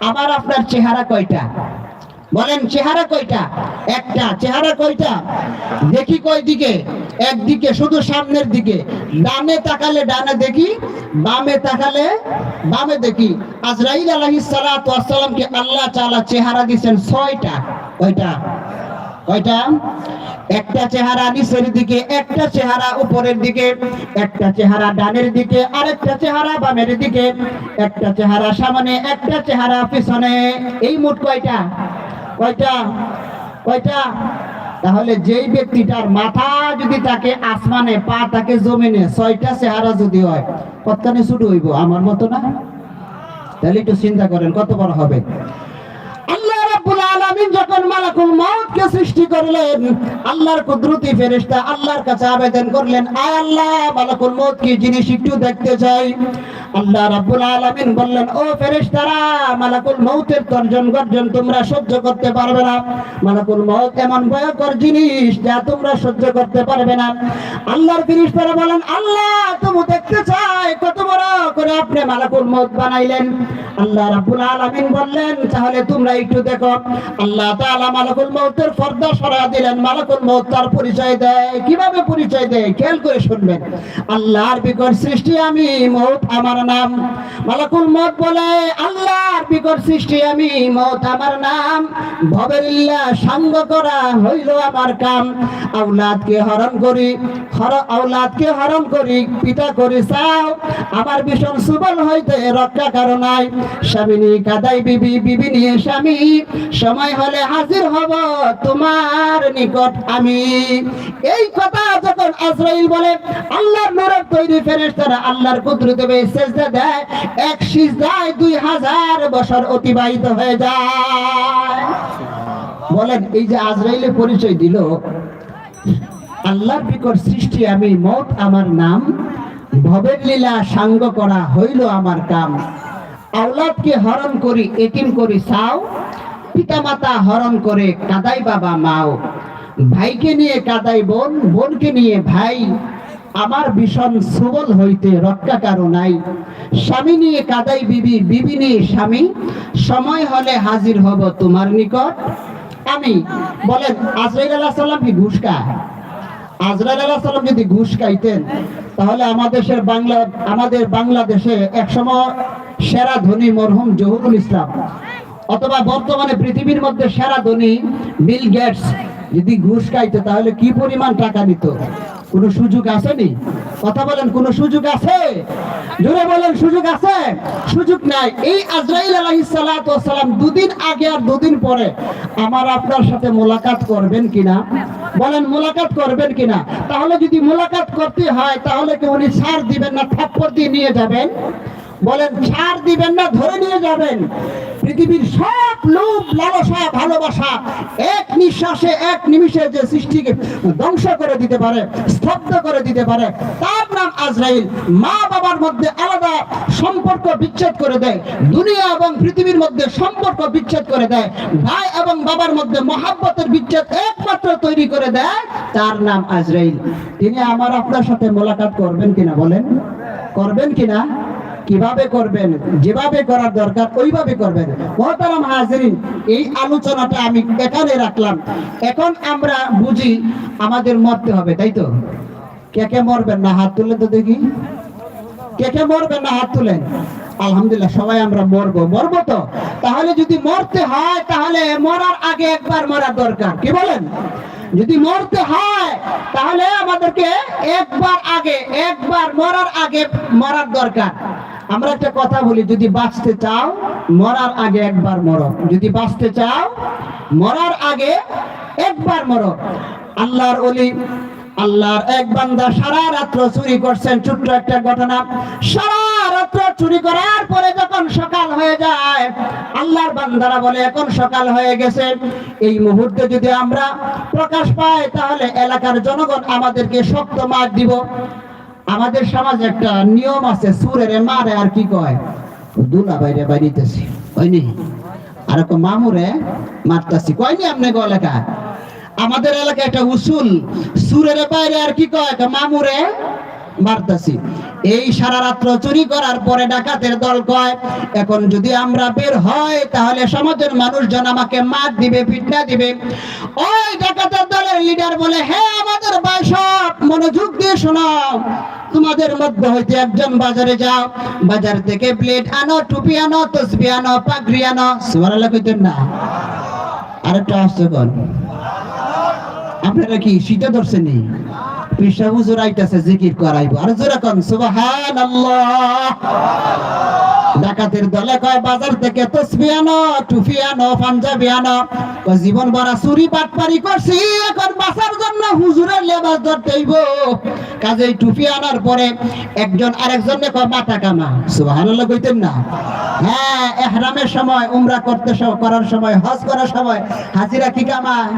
আবার আপনার চেহারা কয়টা? বলেন, চেহারা কয়টা? একটা। চেহারা কয়টা? দেখি কয় দিকে একদিকে, শুধু সামনের দিকে। ডানে তাকালে ডানে দেখি, বামে তাকালে বামে দেখি। আজরাইল সালামকে আল্লাহ তাআলা চেহারা দিচ্ছেন ছয়টা। কয়টা? কয়টা? একটা চেহারা নিচের দিকে, একটা চেহারা উপরের দিকে, একটা চেহারা ডানের দিকে, আরেকটা চেহারা বামের দিকে, একটা চেহারা সামনে, একটা চেহারা পিছনে। এই মোট কয়টা? কয়টা? কয়টা? তাহলে যেই ব্যক্তিটার মাথা যদি তাকে আসমানে, পা তাকে জমিনে, ছয়টা চেহারা যদি হয়, কতখানি শুরু হইব? আমার মতো না? তাহলে একটু চিন্তা করেন, কত বড় হবে? আলামিন যখন মালাকুল মাউতকে সৃষ্টি করলেন, আল্লাহর কুদরতি ফেরেশতা আল্লাহর কাছে আবেদন করলেন আল্লাহ, মালাকুল মাউত কি জিনিস একটু দেখতে চাই? আল্লাহ রাব্বুল আলামিন বললেন, ও ফেরেশতারা, মালাকুল মাউতের তর্জন গর্জন তোমরা সহ্য করতে পারবে না। মালাকুল মাউত এমন ভয়ঙ্কর জিনিস যা তোমরা সহ্য করতে পারবে না। আল্লাহর ফেরেশতারা বলেন আল্লাহ, তুমি দেখতে চাই, কত বড় করে আপনি মালাকুল মাউত বানাইলেন। আল্লাহ রাব্বুল আলামিন বললেন, তাহলে তোমরা একটু দেখো। আল্লাহ তাআলা মালাকুল মউতের পর্দা সরা দিলেন। মালাকুল মউত তার পরিচয় দেয়। কীভাবে পরিচয় দেয়? খেয়াল করে শুনবেন। আল্লাহর বিকট সৃষ্টি আমি, মউত আমার নাম। মালাকুল মউত বলে, আল্লাহর বিকট সৃষ্টি আমি, মউত আমার নাম। ভবেরিল্লাহ, সঙ্গ করা হইল আমার কাম। আওলাদকে হরণ করি, হর, আওলাদকে হরণ করি। পিতা করি, চাও। আমার ভীষণ সুবল হইতে রক্ষা স্বামিনী কাদাই বিবি বিবি নিয়ে স্বামী। সময় হলে হাজির হব তোমার নিকট আমি। এই কথা যখন আজরাইল বলে, আল্লাহর নূরের তৈরি ফেরেশতারা আল্লাহর কুদরতে সেজদা দেয়, এক সিজদায় দুই হাজার বছর অতিবাহিত হয়ে যায়। বলেন, এই যে আজরাইলের পরিচয় দিল, আল্লাহর বিকট সৃষ্টি আমি, মত আমার নাম, ভবের লীলা সাঙ্গ করা হইল আমার কাম। আওলাদকে হরণ করি এটিম করি, চাও? পিতামাতা হরণ করে, কাদাই বাবা মাও। ভাইকে নিয়ে কাদাই বোন, বোনকে নিয়ে ভাই। আমার ভীষণ সুবল হইতে রক্ষা কারও নাই। স্বামী নিয়ে কাদাই বিবি বিবি নিয়ে স্বামী। সময় হলে হাজির হব তোমার নিকট। আমি, বলেন, আজরাইল আলাহ সাল্লাম কি ঘুষ খায়? যদি ঘুষ খাইতেন, তাহলে আমাদের বাংলা, আমাদের বাংলাদেশে একসময় সেরা ধনী মরহুম জহুরুল ইসলাম। অথবা বর্তমানে পৃথিবীর মধ্যে সেরা ধনী বিল গেটস যদি ঘুষ খাইতো, তাহলে কি পরিমাণ টাকা নিত? কোনো সুযোগ আসেনি? কথা বলেন, কোনো সুযোগ আছে? জোরে বলেন, সুযোগ আছে? সুযোগ নাই। এই আজরাইল সালাম দুদিন আগে আর দুদিন পরে আমার আপনার সাথে মোলাকাত করবেন কিনা? বলেন, মোলাকাত করবেন কিনা? তাহলে যদি মোলাকাত করতে হয়, তাহলে কি উনি সার দিবেন না, থাপ্পড় দিয়ে নিয়ে যাবেন? বলেন সার দিবেন না, ধরে নিয়ে যাবেন। পৃথিবীর সব লোভ, লালসা, ভালোবাসা এক নিঃশ্বাসে, এক নিমিষে যে সৃষ্টিকে ধ্বংস করে দিতে পারে, স্তব্ধ করে দিতে পারে, তার নাম আজরাইল। মা বাবার মধ্যে আলাদা সম্পর্ক বিচ্ছেদ করে দেয়। দুনিয়া এবং পৃথিবীর মধ্যে সম্পর্ক বিচ্ছেদ করে দেয়। ভাই এবং বাবার মধ্যে মহাব্বতের বিচ্ছেদ একমাত্র তৈরি করে দেয়, তার নাম আজরাইল। তিনি আমার আপনার সাথে মোলাকাত করবেন কিনা বলেন? করবেন কিনা? কীভাবে করবেন, যেভাবে করার দরকার, ওইভাবে করবেন। মহতারাম হাজরিন, এই আলোচনাটা আমি এখানে রাখলাম। এখন আমরা বুঝি আমাদের মরতে হবে, তাই তো? কে কে মরবেন না হাত তুলে তো দেখি। কে কে মরবেন না হাত তুলেন? আলহামদুলিল্লাহ, সবাই আমরা মরবো। মরবো তো? তাহলে যদি মরতে হয়, তাহলে মরার আগে একবার মরার দরকার। কি বলেন? যদি মরতে হয়, তাহলে আমাদেরকে একবার আগে, একবার মরার আগে মরার দরকার। আমরা একটা কথা বলি, যদি বাঁচতে চাও, মরার আগে একবার মরো। যদি বাঁচতে চাও, মরার আগে একবার মরো। আল্লাহর অলি আল্লাহর এক বান্দা সারা রাত্র চুরি করছেন, ছোট্ট একটা ঘটনা। সারা রাত্র চুরি করার পরে যখন সকাল হয়ে যায়, আল্লাহর বান্দারা বলে, এখন সকাল হয়ে গেছে। এই মুহূর্তে যদি আমরা প্রকাশ পাই, তাহলে এলাকার জনগণ আমাদেরকে শক্ত মার দিব। আমাদের সমাজে একটা নিয়ম আছে, সুরের মারে আর কি কয়? দুলা বাইরে বাইরিতেছি, হয়নি? আর একটা মামুরে মারতাছি, কয়নি আপনি গো এলাকায় আমাদের এলাকায় একটা উসুল, সুরের বাইরে আর কি কয়? মামুরে মারতাছি। এই সারা রাত্র চুরি করার পরে ডাকাতের দল কয়, এখন যদি আমরা বের হয় তাহলে সমাজের মানুষজন আমাকে মার দিবে পিটনা দিবে। ওই ডাকাতের দলের লিডার বলে হ্যাঁ আমাদের সব মনোযোগ দিয়ে শোনাও তোমাদের মধ্যে হইতে একজন বাজারে যাও, বাজার থেকে প্লেট আনো, টুপি আনো, তসবি আনো, পাগড়ি আনো, সুবহানাল্লাহ কইতেন না। আরেকটা আসছে কোন? আপনারা কি শীতে ধরছেন পিসা হুজুর আইতাছে, জিকির করাইবো। আর জোরে কোন, সুবহানাল্লাহ। ডাকাতের দলে কয়, বাজার থেকে তসবি আনো, টুপি আনো, পাঞ্জাবি আনো জীবন ভরা চুরি পাটপারি করছি, এখন বাঁচার জন্য হুজুরের লেবাস ধরতে হইব। কাজেই টুপি আনার পরে একজন আরেকজনে কয়, মাথা কামা সুবহানাল্লাহ কইতেন না। হ্যাঁ এহরামের সময়, উমরা করতে করার সময়, হজ করার সময় হাজিরা কি কামায়?